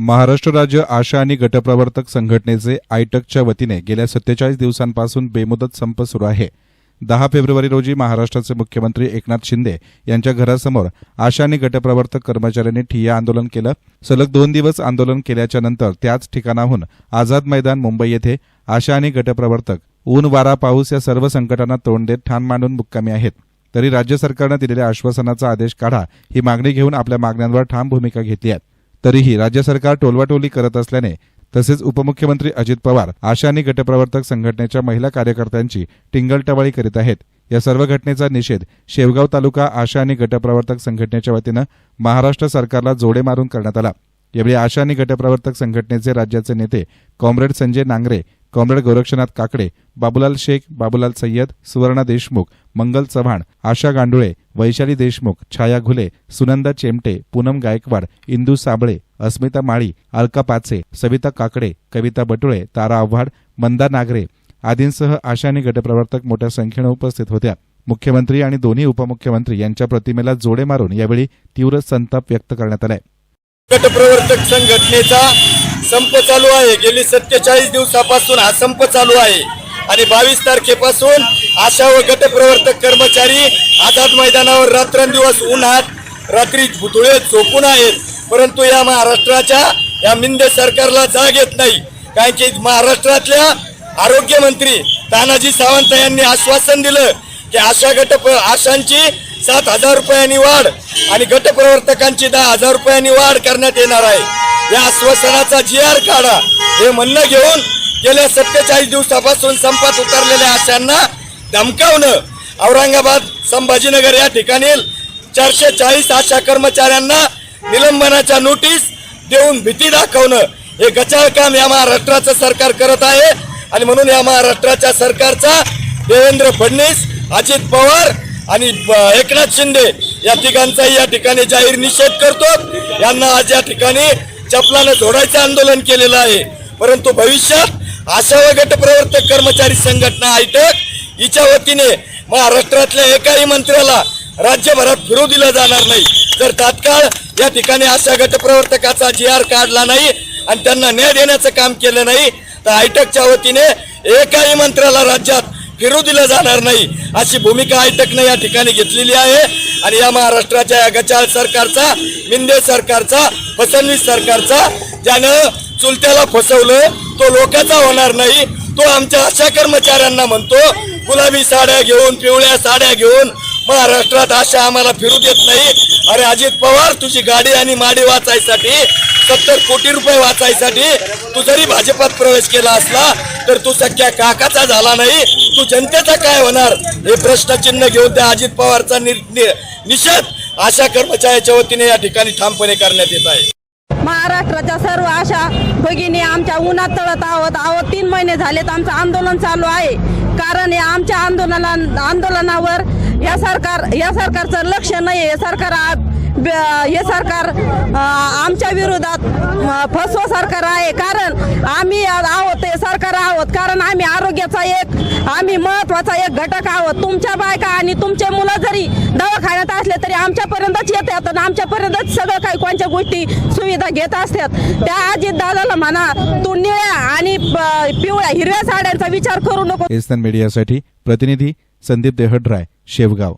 महाराष्ट्र राज्य आशा आणि गटप्रवर्तक संघटनेचे आयटकच्या वतीने गेल्या सत्तेचाळीस दिवसांपासून बेमुदत संप सुरू आहे. दहा फेब्रुवारी रोजी महाराष्ट्राचे मुख्यमंत्री एकनाथ शिंदे यांच्या घरासमोर आशा आणि गटप्रवर्तक कर्मचाऱ्यांनी ठिय्या आंदोलन केलं. सलग दोन दिवस आंदोलन केल्याच्यानंतर त्याच ठिकाणाहून आझाद मैदान मुंबई येथे आशा आणि गटप्रवर्तक ऊन वारा पाऊस या सर्व संकटांना तोंड देत ठाण मांडून मुक्कामी आहेत. तरी राज्य सरकारनं दिलेल्या आश्वासनाचा आदेश काढा ही मागणी घेऊन आपल्या मागण्यांवर ठाम भूमिका घेतली आहे. तरीही राज्य सरकार टोलवाटोली करत असल्याने तसेच उपमुख्यमंत्री अजित पवार आशा आणि गटप्रवर्तक संघटनेच्या महिला कार्यकर्त्यांची टिंगलटवाळी करीत आहेत. या सर्व घटनेचा निषेध शेवगाव तालुका आशा आणि गटप्रवर्तक संघटनेच्या वतीनं महाराष्ट्र सरकारला जोडे मारून करण्यात आला. यावेळी आशा आणि गटप्रवर्तक संघटनेचे राज्याचे नेते कॉम्रेड संजय नांगरे कॉम्रेड गोरक्षनाथ काकडे बाबुलाल शेख बाबुलाल सय्यद सुवर्णा देशमुख मंगल चव्हाण आशा गांडुळे वैशाली देशमुख छाया घुले सुनंदा चेमटे पूनम गायकवाड इंदू साबळे अस्मिता माळी अलका पाचे सविता काकडे कविता बटुळे तारा आव्हाड मंदा नागरे आदींसह आशानी गटप्रवर्तक मोठ्या संख्येनं उपस्थित होत्या. मुख्यमंत्री आणि दोन्ही उपमुख्यमंत्री यांच्या प्रतिमेला जोडे मारून यावेळी तीव्र संताप व्यक्त करण्यात आलाय. गटप्रवर्तक संघटनेचा संप चालू आहे. गेली सत्तेचाळीस दिवसापासून हा संप चालू आहे. आणि बावीस तारखेपासून आशा व गटप्रवर्तक कर्मचारी आझाद मैदानावर रात्रंदिवस उन्हात रात्री धुतुळे झोपून आहेत. परंतु या महाराष्ट्राच्या या मिंदे सरकारला जाग येत नाही. कारण की महाराष्ट्रातल्या आरोग्यमंत्री तानाजी सावंत यांनी आश्वासन दिलं की आशा गट आशांची सात हजार रुपयांनी वाढ आणि गटप्रवर्तकांची दहा हजार रुपयांनी वाढ करण्यात येणार आहे. या आश्वासनाचा जी आर काढा हे म्हणणं घेऊन गेल्या सत्तेचाळीस दिवसापासून संपात उतरलेल्या आशांना धमकावणं औरंगाबाद संभाजीनगर या ठिकाणी चारशे चाळीस आशा कर्मचाऱ्यांना निलंबनाच्या नोटीस देऊन भीती दाखवणं हे गचाळ काम या महाराष्ट्राचं सरकार करत आहे. आणि म्हणून या महाराष्ट्राच्या सरकारचा देवेंद्र फडणवीस अजित पवार आणि ब- एकनाथ शिंदे या ठिकाणचाही या ठिकाणी जाहीर निषेध करतो. यांना आज या ठिकाणी चपलानं झोडायचं आंदोलन केलेलं आहे. परंतु भविष्यात आशा गट प्रवर्तक कर्मचारी संघटना आयटक हिच्या वतीने महाराष्ट्रातल्या एकाही मंत्र्याला राज्यभरात फिरू दिलं जाणार नाही. जर तात्काळ या ठिकाणी आशा गट प्रवर्तकाचा जी आर काढला नाही आणि त्यांना न्याय देण्याचं काम केलं नाही तर आयटकच्या वतीने एकाही मंत्र्याला राज्यात फिरू दिलं जाणार नाही अशी भूमिका आयटकनं या ठिकाणी घेतलेली आहे. आणि या महाराष्ट्राच्या या गचाळ सरकारचा मिंदे सरकारचा फसवणीस सरकारचा ज्यानं चुलत्याला फसवलं तो लोकांचा होणार नाही. तो आमच्या अशा कर्मचाऱ्यांना म्हणतो गुलाबी साड्या घेऊन पिवळ्या साड्या घेऊन महाराष्ट्रात आशा आम्हाला फिरू देत नाही. अरे अजित पवार तुझी गाडी आणि माडी वाचायसाठी सत्तर कोटी रुपये वाचायसाठी तू जरी भाजपात प्रवेश केला असला तर तू सख्या काकाचा झाला नाही. तू जनतेचा काय होणार? हे प्रश्नचिन्ह घेऊन त्या अजित पवारचा नि- निषेध आशा कर्मचाऱ्याच्या वतीने या ठिकाणी ठामपणे करण्यात येत आहे. महत्त्वाच्या सर्व आशा भगिनी आमच्या उन्हात तळत आहोत. आहोत तीन महिने झालेत आमचं आंदोलन चालू आहे. कारण या आमच्या आंदोलना आंदोलनावर या सरकार या सरकारचं लक्ष नाही हे सरकार हे सरकार आमच्या विरोधात फसवा सरकार आहे. कारण आम्ही आहोत ते सरकार आहोत. कारण आम्ही आरोग्याचा एक आम्ही महत्त्वाचा एक घटक आहोत. तुमच्या बायका आणि तुमचे मुलं जरी दवाखान्यात असले तरी आमच्यापर्यंतच येतात आणि आमच्यापर्यंतच सगळं काही कोणत्या गोष्टी सुविधा घेत असतात. त्या अजित दादाला म्हणा तू निळ्या आणि पिवळ्या हिरव्या साड्यांचा विचार करू नको. मीडियासाठी प्रतिनिधी संदीप देहडराय शेवगाव.